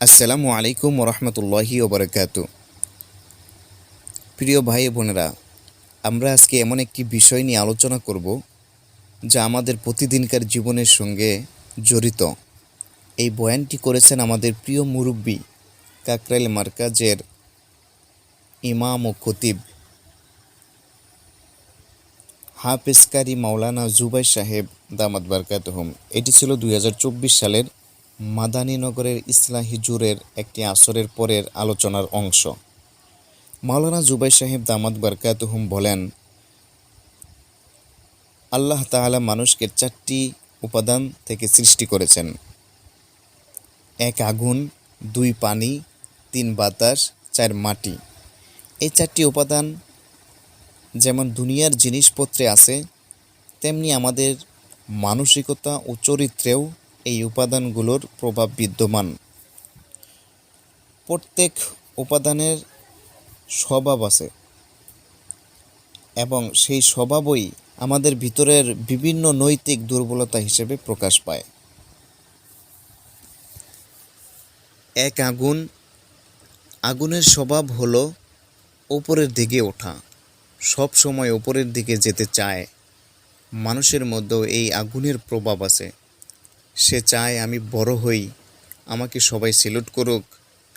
আসসালামু আলাইকুম রহমতুল্লাহি ওবরাকাতু প্রিয় ভাই বোনেরা, আমরা আজকে এমন একটি বিষয় নিয়ে আলোচনা করব যা আমাদের প্রতিদিনকার জীবনের সঙ্গে জড়িত। এই বয়ানটি করেছেন আমাদের প্রিয় মুরব্বী কাকরাইল মার্কাজের ইমাম ও খতিব হাফেজকারী মাওলানা জুবাই সাহেব দামাত বারকাতহম এটি ছিল দুই হাজার চব্বিশ সালের মাদানীনগরের ইসলাহি জুরের একটি আসরের পরের আলোচনার অংশ। মাওলানা জুবাই সাহেব দামাত বারকাতহুম বলেন, আল্লাহ তাআলা মানুষকে চারটি উপাদান থেকে সৃষ্টি করেছেন। এক আগুন, দুই পানি, তিন বাতাস, চার মাটি। এই চারটি উপাদান যেমন দুনিয়ার জিনিসপত্রে আছে, তেমনি আমাদের মানসিকতা ও চরিত্রেও এই উপাদানগুলোর প্রভাব বিদ্যমান। প্রত্যেক উপাদানের স্বভাব আছে এবং সেই স্বভাবই আমাদের ভিতরের বিভিন্ন নৈতিক দুর্বলতা হিসেবে প্রকাশ পায়। এক আগুন, আগুনের স্বভাব হলো ওপরের দিকে ওঠা। সব সময় ওপরের দিকে যেতে চায়। মানুষের মধ্যেও এই আগুনের প্রভাব আছে। সে চায়, আমি বড় হই। আমাকে সবাই সেলুট করুক।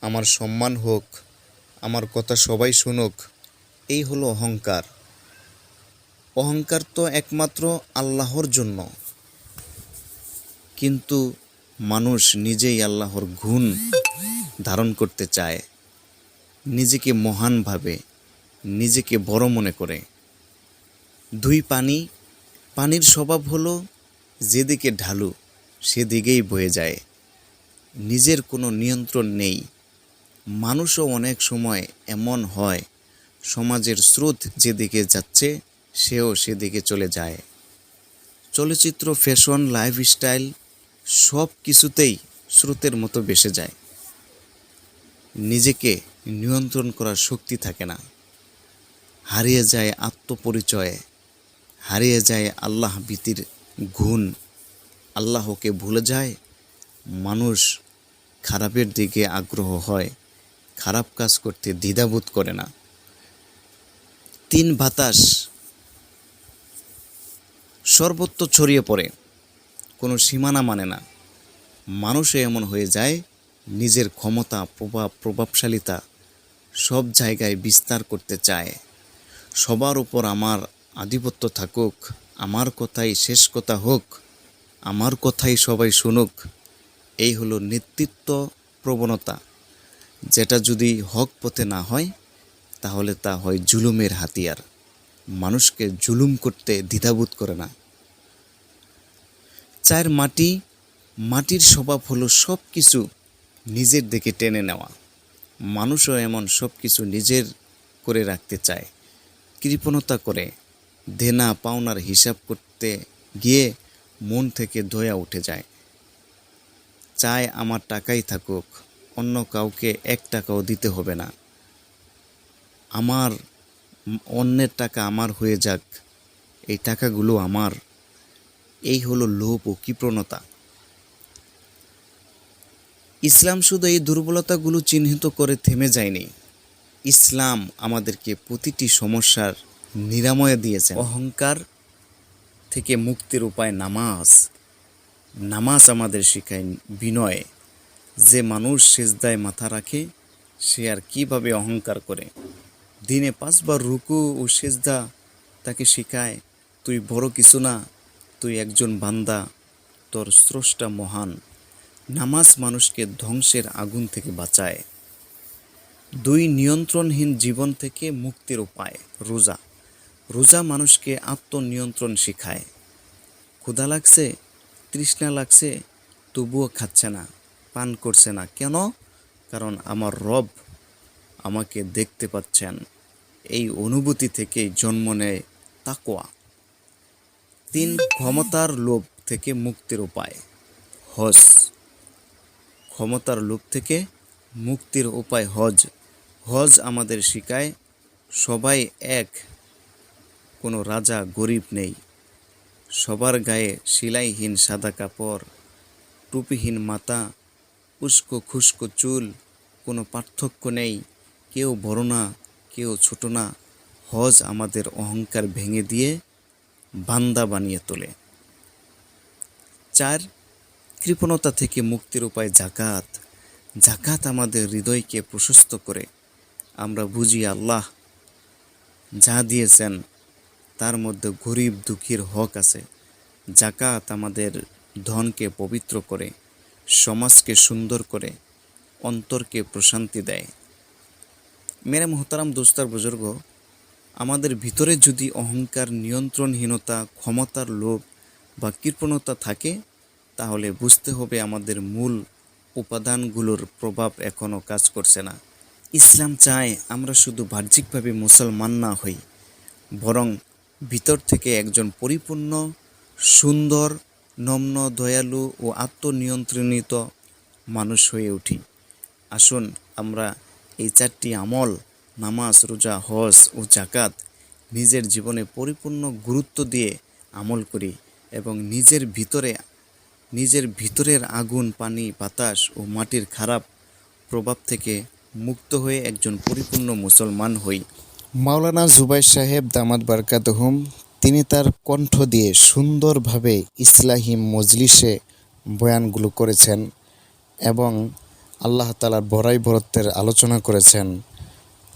আমার সম্মান হোক। আমার কথা সবাই শুনুক। এই হলো অহংকার। অহংকার তো একমাত্র আল্লাহর জন্য। কিন্তু মানুষ নিজেই আল্লাহর গুণ ধারণ করতে চায়। নিজেকে মহান ভাবে। নিজেকে বড় মনে করে। দুই পানি, পানির স্বভাব হলো, যেদিকে ঢালু, সেদিকেই বয়ে যায়। নিজের কোনো নিয়ন্ত্রণ নেই। মানুষও অনেক সময় এমন হয়, সমাজের স্রোত যেদিকে যাচ্ছে, সেও সেদিকে চলে যায়। চলচ্চিত্র, ফ্যাশন, লাইফস্টাইল সব কিছুতেই স্রোতের মতো বেসে যায়। নিজেকে নিয়ন্ত্রণ করার শক্তি থাকে না। হারিয়ে যায় আত্মপরিচয়, হারিয়ে যায় আল্লাহ ভীতির গুণ আল্লাহকে ভুলে যায়, মানুষ খারাপের দিকে আগ্রহ হয়, খারাপ কাজ করতে দ্বিধাবোধ করে না। তিন বাতাস সর্বত্র ছড়িয়ে পড়ে, কোনো সীমানা মানে না। মানুষও এমন হয়ে যায়, নিজের ক্ষমতা, প্রভাব, প্রভাবশালিতা সব জায়গায় বিস্তার করতে চায়। সবার উপর আমার আধিপত্য থাকুক, আমার কথাই শেষ কথা হোক, আমার কথাই সবাই শুনুক, এই হলো নেতৃত্ব প্রবণতা। যেটা যদি হক পথে না হয়, তাহলে তা হয় জুলুমের হাতিয়ার। মানুষকে জুলুম করতে দ্বিধাবোধ করে না। চার মাটি, মাটির স্বভাব হলো সব কিছু নিজের দিকে টেনে নেওয়া। মানুষও এমন সব কিছু নিজের করে রাখতে চায়। কৃপণতা করে দেনা পাওনার হিসাব করতে গিয়ে মন থেকে দয়া উঠে যায়। চায় আমার টাকাই থাকুক, অন্য কাউকে এক টাকাও দিতে হবে না। আমার, অন্যের টাকা আমার হয়ে যাক, এই টাকাগুলো আমার। এই হলো লোভ ও কৃপণতা। ইসলাম শুধু এই দুর্বলতাগুলো চিহ্নিত করে থেমে যায়নি। ইসলাম আমাদেরকে প্রতিটি সমস্যার নিরাময় দিয়েছে অহংকার থেকে মুক্তির উপায় নামাজ। নামাজ আমাদের শিখায় বিনয়। যে মানুষ সেজদায় মাথা রাখে, সে আর কীভাবে অহংকার করে? দিনে পাঁচবার রুকু ও সেজদা তাকে শেখায়, তুই বড় কিছু না, তুই একজন বান্দা, তোর স্রষ্টা মহান। নামাজ মানুষকে ধ্বংসের আগুন থেকে বাঁচায়। দুই নিয়ন্ত্রণহীন জীবন থেকে মুক্তির উপায়, রোজা। রোজা মানুষকে আত্মনিয়ন্ত্রণ শেখায়। ক্ষুধা লাগছে, তৃষ্ণা লাগছে, তবুও খাচ্ছে না, পান করছে না। কেন? কারণ আমার রব আমাকে দেখতে পাচ্ছেন। এই অনুভূতি থেকেই জন্ম নেয় তাকোয়া তিন, ক্ষমতার লোভ থেকে মুক্তির উপায়, হজ। ক্ষমতার লোভ থেকে মুক্তির উপায় হজ। হজ আমাদের শিখায়, সবাই এক। কোনো রাজা গরিব নেই। সবার গায়ে সেলাইহীন সাদা কাপড়, টুপিহীন মাথা, উস্কো খুস্কো চুল, কোনো পার্থক্য নেই। কেউ বড় না, কেউ ছোট না। হজ আমাদের অহংকার ভেঙে দিয়ে বান্দা বানিয়ে তোলে। চার, কৃপণতা থেকে মুক্তির উপায় জাকাত। জাকাত আমাদের হৃদয়কে প্রশস্ত করে। আমরা বুঝি আল্লাহ যা দিয়েছেন, তার মধ্যে গরিব দুঃখীর হক আছে। জাকাত আমাদের ধনকে পবিত্র করে, সমাজকে সুন্দর করে, অন্তরকে প্রশান্তি দেয়। মেরে মোহতারাম দোস্তার বুজুর্গ, আমাদের ভিতরে যদি অহংকার, নিয়ন্ত্রণহীনতা, ক্ষমতার লোভ বা কৃপণতা থাকে, তাহলে বুঝতে হবে আমাদের মূল উপাদানগুলোর প্রভাব এখনও কাজ করছে না। ইসলাম চায় আমরা শুধু বাহ্যিকভাবে মুসলমান না হই, বরং ভিতর থেকে একজন পরিপূর্ণ, সুন্দর, নম্ন, দয়ালু ও আত্মনিয়ন্ত্রণিত মানুষ হয়ে উঠি। আসুন আমরা এই চারটি আমল, নামাজ, রোজা, হজ ও জাকাত নিজের জীবনে পরিপূর্ণ গুরুত্ব দিয়ে আমল করি এবং নিজের ভিতরে, নিজের ভিতরের আগুন, পানি, বাতাস ও মাটির খারাপ প্রভাব থেকে মুক্ত হয়ে একজন পরিপূর্ণ মুসলমান হই। মাওলানা জুবাই সাহেব দামাদ বারকাতহুম তিনি তার কণ্ঠ দিয়ে সুন্দরভাবে ইসলাহী মজলিসে বয়ানগুলো করেছেন এবং আল্লাহ তালার বড়াই বরত্বের আলোচনা করেছেন,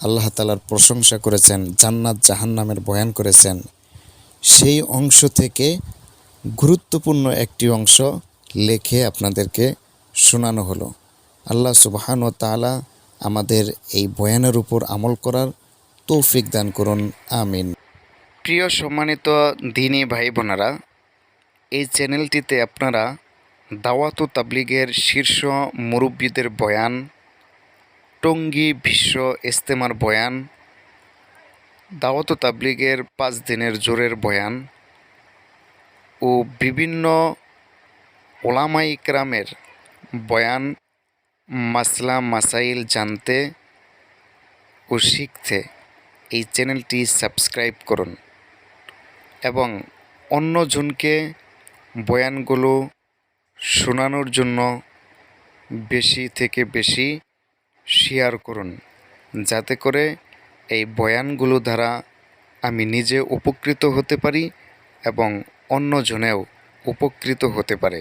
আল্লাহ তালার প্রশংসা করেছেন, জান্নাত জাহান্নামের বয়ান করেছেন। সেই অংশ থেকে গুরুত্বপূর্ণ একটি অংশ লেখে আপনাদেরকে শোনানো হলো। আল্লাহ সুবহান ও তাআলা আমাদের এই বয়ানের উপর আমল করার তৌফিক দান করুন, আমিন। প্রিয় সম্মানিত দিনী ভাই বোনেরা এই চ্যানেলটিতে আপনারা দাওয়াত তাবলিগের শীর্ষ মুরব্বীদের বয়ান, টঙ্গী বিশ্ব ইস্তেমার বয়ান, দাওয়াত তাবলিগের পাঁচ দিনের জোরের বয়ান ও বিভিন্ন ওলামাই ইকরামের বয়ান মাসলা মাসাইল জানতে ও শিখতে এই চ্যানেলটি সাবস্ক্রাইব করুন এবং অন্যজনকে বয়ানগুলো শোনানোর জন্য বেশি থেকে বেশি শেয়ার করুন, যাতে করে এই বয়ানগুলো দ্বারা আমি নিজে উপকৃত হতে পারি এবং অন্যজনেও উপকৃত হতে পারে।